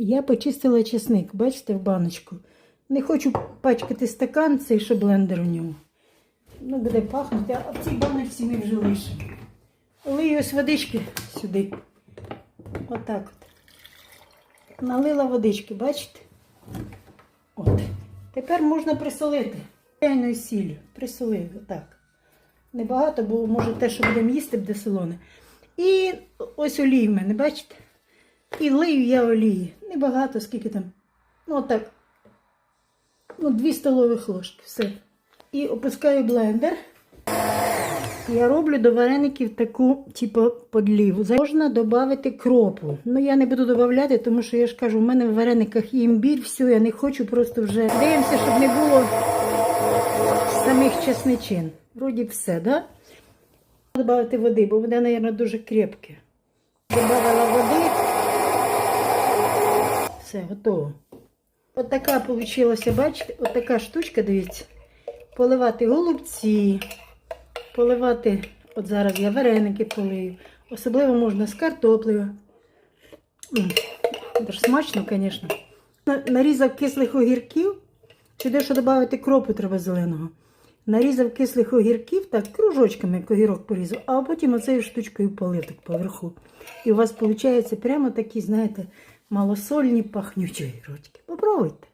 Я почистила чесник, бачите, в баночку. Не хочу пачкати стакан, цей що блендер у ньому. Ну, буде пахнути, а в цій баночці ми вже лишимо. Лию ось водички сюди. Отак от. Налила водички, бачите? От. Тепер можна присолити. Чайною сіллю. Присолив, отак. Небагато, бо може те, що будемо їсти, буде солоне. І ось олій в мене, бачите? І лию я олії. Небагато, скільки там. Ну, отак. Ну, 2 столових ложки. Все. І опускаю блендер. Я роблю до вареників таку, типу, подліву. Можна додати кропу. Ну, я не буду додавати, тому що я ж кажу, в мене в варениках є імбір, все, я не хочу просто вже. Дивимося, щоб не було самих чесничин. Вроді все, да? Добавити води, бо вода, мабуть, дуже крепке. Добавила води. Все, готово. От така вийшла, бачите, от така штучка, дивіться. Поливати голубці, поливати, от зараз я вареники полию. Особливо можна з картоплею. Це ж смачно, звісно. Нарізав кислих огірків, чи дещо додати кропу треба зеленого. Нарізав кислих огірків, так, кружочками, огірок порізав, а потім оцею штучкою полив так поверху. І у вас виходить прямо такі, знаєте, малосольні пахнючі огірочки. Попробуйте.